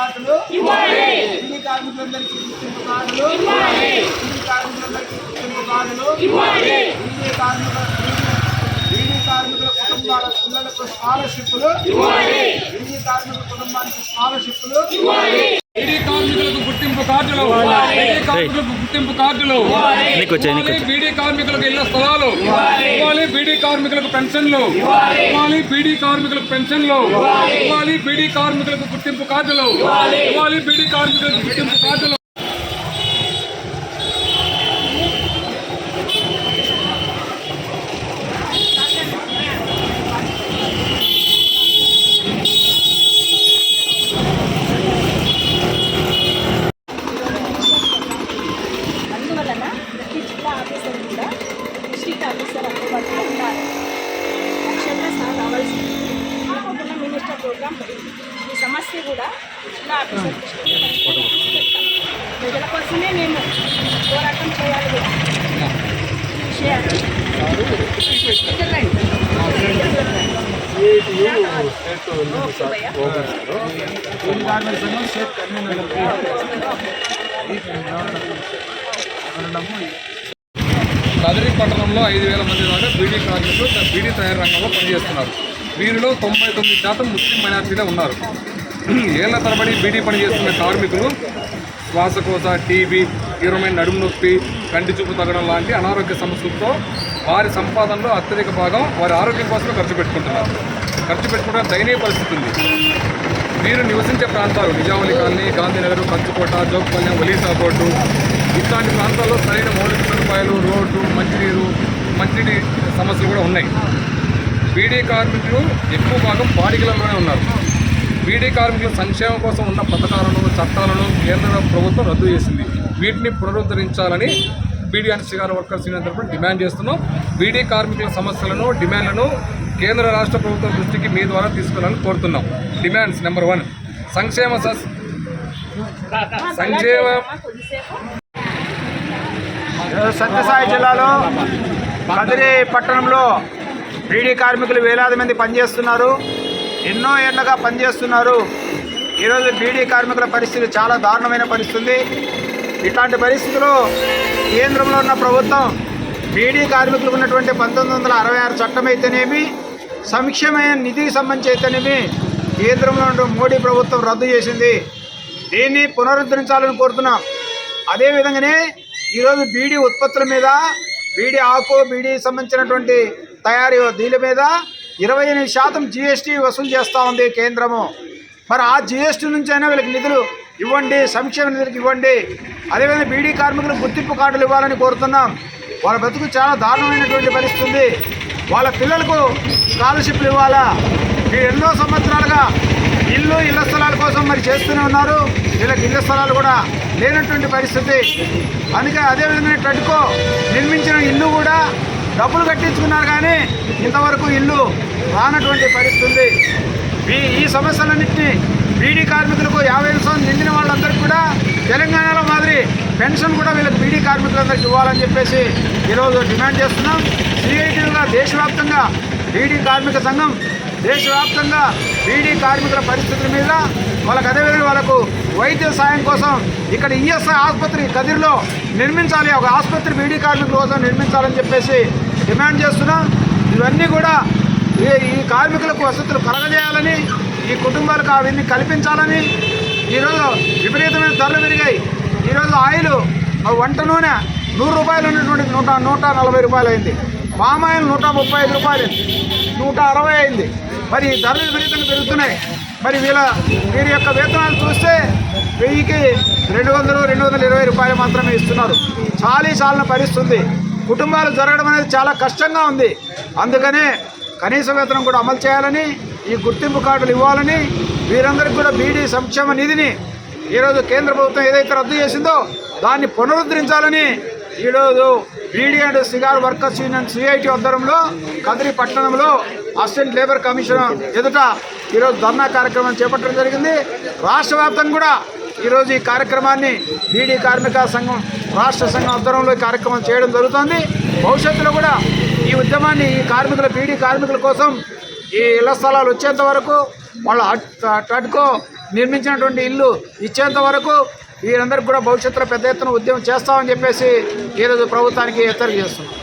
కార్డులు బీడీ కార్మికులందరికీ గుర్తింపు కార్డులు బీడీ కార్మికులందరికీ గుర్తింపు కార్డులు బీడీ కార్మికుల బీడీ కార్మికుల కుటుంబాల పిల్లలకు స్కాలర్షిప్లు బీడీ కార్మికుల కుటుంబానికి స్కాలర్షిప్లు బీడీ కార్మికులకు గుర్తింపు కార్డులు. బీడీ కార్మికులకు గుర్తింపు కార్డులు. బీడీ కార్మికులకు ఇళ్ళ స్థలాలు. ఇవ్వాలి. బీడీ కార్మికులకు పెన్షన్లు. ఇవ్వాలి. బీడీ కార్మికులకు పెన్షన్లు. ఇవ్వాలి. బీడీ కార్మికులకు గుర్తింపు కార్డులు. ఇవ్వాలి బీడీ కార్మికులకు గుర్తింపు కార్డులు. ఈ సమస్య కూడా జిల్లా ఆఫీసర్ ప్రజల కోసమే మేము పోరాటం చేయాలి కూడా ఈ కదిరి పట్టణంలో ఐదు వేల మంది దాకా బీడీ కార్మికులు బీడీ తయారీ రంగంలో పనిచేస్తున్నారు. వీరిలో తొంభై తొమ్మిది శాతం ముస్లిం మైనార్టీలే ఉన్నారు. ఏళ్ళ తరబడి బీడీ పనిచేస్తున్న కార్మికులు శ్వాసకోశ టీబీ తీవ్రమైన నడుము నొప్పి కంటి చూపు తగ్గడం లాంటి అనారోగ్య సమస్యలతో వారి సంపాదనలో అత్యధిక భాగం వారి ఆరోగ్యం కోసమే ఖర్చు పెట్టుకుంటున్నారు. ఖర్చు పెట్టుకోవడం దయనీయ పరిస్థితి ఉంది. వీరు నివసించే ప్రాంతాలు నిజామలి కాలనీ గాంధీనగర్ కంచుకోట జోక్పల్లెం ఒలీసా బోర్డు ఇట్లాంటి ప్రాంతాల్లో సరైన మౌలిక సదుపాయాలు రోడ్డు మంచినీరు మంచినీటి సమస్యలు కూడా ఉన్నాయి. బీడీ కార్మికులు ఎక్కువ భాగం బాడిగలలోనే ఉన్నారు. బీడీ కార్మికుల సంక్షేమం కోసం ఉన్న పథకాలను చట్టాలను కేంద్ర ప్రభుత్వం రద్దు చేసింది. వీటిని పునరుద్ధరించాలని beedi and cigar workers union తరఫున డిమాండ్ చేస్తున్నాం. బీడీ కార్మికుల సమస్యలను డిమాండ్లను కేంద్ర రాష్ట్ర ప్రభుత్వం దృష్టికి మీ ద్వారా తీసుకెళ్ళాలని కోరుతున్నాం. Demands number one. సంక్షేమ సస్ సంక్షేమ సత్యసాయి జిల్లాలో కదిరి పట్టణంలో బీడీ కార్మికులు వేలాది మంది పనిచేస్తున్నారు. ఎన్నో ఏళ్ళగా పనిచేస్తున్నారు. ఈరోజు బీడీ కార్మికుల పరిస్థితి చాలా దారుణమైన పరిస్థితి. ఇట్లాంటి పరిస్థితుల్లో కేంద్రంలో ఉన్న ప్రభుత్వం బీడీ కార్మికులకు ఉన్నటువంటి పంతొమ్మిది వందల అరవై ఆరు చట్టం అయితేనేమి సంక్షేమ నిధికి సంబంధించి అయితేనేమి కేంద్రంలో ఉన్న మోడీ ప్రభుత్వం రద్దు చేసింది. దీన్ని పునరుద్ధరించాలని కోరుతున్నాం. అదేవిధంగానే ఈరోజు బీడీ ఉత్పత్తుల మీద బీడీ ఆకు బీడీ సంబంధించినటువంటి తయారీ దీని మీద ఇరవై ఎనిమిది శాతం జీఎస్టీ వసూలు చేస్తూ ఉంది కేంద్రము. మరి ఆ జిఎస్టీ నుంచి అయినా వీళ్ళకి నిధులు ఇవ్వండి సంక్షేమ నిధులకు ఇవ్వండి. అదేవిధంగా బీడీ కార్మికులకు గుర్తింపు కార్డులు ఇవ్వాలని కోరుతున్నాం. వాళ్ళ బతుకు చాలా దారుణమైనటువంటి పరిస్థితి ఉంది. వాళ్ళ పిల్లలకు స్కాలర్షిప్లు ఇవ్వాలా? మీరు ఎన్నో సంవత్సరాలుగా ఇల్లు ఇళ్ళ స్థలాల కోసం మరి చేస్తూనే ఉన్నారు. వీళ్ళకి ఇళ్ళ స్థలాలు కూడా లేనటువంటి పరిస్థితి. అందుకే అదేవిధంగా టడ్కో నిర్మించిన ఇల్లు కూడా డబ్బులు కట్టించుకున్నారు కానీ ఇంతవరకు ఇల్లు రానటువంటి పరిస్థితి ఉంది. ఈ ఈ సమస్యలన్నింటినీ బీడీ కార్మికులకు యాభై ఐదు సంవత్సరం నిండిన వాళ్ళందరికీ కూడా తెలంగాణలో మాదిరి పెన్షన్ కూడా వీళ్ళకి బీడీ కార్మికులందరికీ ఇవ్వాలని చెప్పేసి ఈరోజు డిమాండ్ చేస్తున్నాం. సిఐటీలుగా దేశవ్యాప్తంగా బీడీ కార్మిక సంఘం దేశవ్యాప్తంగా బీడీ కార్మికుల పరిస్థితుల మీద వాళ్ళకి అదేవిధంగా వాళ్ళకు వైద్య సాయం కోసం ఇక్కడ ఈఎస్ఐ ఆసుపత్రి కదిరిలో నిర్మించాలి. ఒక ఆసుపత్రి బీడీ కార్మికుల కోసం నిర్మించాలని చెప్పేసి డిమాండ్ చేస్తున్నాం. ఇవన్నీ కూడా ఈ ఈ కార్మికులకు వసతులు కలగజేయాలని ఈ కుటుంబాలకు అవన్నీ కల్పించాలని ఈరోజు విపరీతమైన ధరలు పెరిగాయి. ఈరోజు ఆయిల్ ఆ వంట నూనె నూరు రూపాయలు ఉన్నటువంటి నూట నూట నలభై రూపాయలు అయింది. పామాయిల్ నూట ముప్పై ఐదు రూపాయలు నూట అరవై అయింది. మరి ఈ ధరలు విపరీతంగా పెరుగుతున్నాయి. మరి వీళ్ళ వీరి యొక్క వేతనాలు చూస్తే వెయ్యికి రెండు వందలు రెండు వందల ఇరవై రూపాయలు మాత్రమే ఇస్తున్నారు. చాలీ చాలిన పరిస్థితుంది. కుటుంబాలు జరగడం అనేది చాలా కష్టంగా ఉంది. అందుకనే కనీస వేతనం కూడా అమలు చేయాలని ఈ గుర్తింపు కార్డులు ఇవ్వాలని వీరందరికీ కూడా బీడీ సంక్షేమ నిధిని ఈరోజు కేంద్ర ప్రభుత్వం ఏదైతే రద్దు చేసిందో దాన్ని పునరుద్ధరించాలని ఈరోజు beedi and cigar workers union CIT ఆధ్వర్యంలో కదిరి పట్టణంలో అసిస్టెంట్ లేబర్ కమిషన్ ఎదుట ఈరోజు ధర్నా కార్యక్రమం చేపట్టడం జరిగింది. రాష్ట్ర వ్యాప్తంగా కూడా ఈరోజు ఈ కార్యక్రమాన్ని బీడీ కార్మిక సంఘం రాష్ట్ర సంఘం ఆధ్వర్యంలో ఈ కార్యక్రమం చేయడం జరుగుతుంది. భవిష్యత్తులో కూడా ఈ ఉద్యమాన్ని ఈ కార్మికుల బీడీ కార్మికుల కోసం ఈ ఇళ్ళ స్థలాలు వచ్చేంత వరకు వాళ్ళ టట్కో నిర్మించినటువంటి ఇల్లు ఇచ్చేంత వరకు వీరందరికీ కూడా భవిష్యత్తులో పెద్ద ఎత్తున ఉద్యమం చేస్తామని చెప్పేసి ఈరోజు ప్రభుత్వానికి హెచ్చరిక చేస్తున్నాం.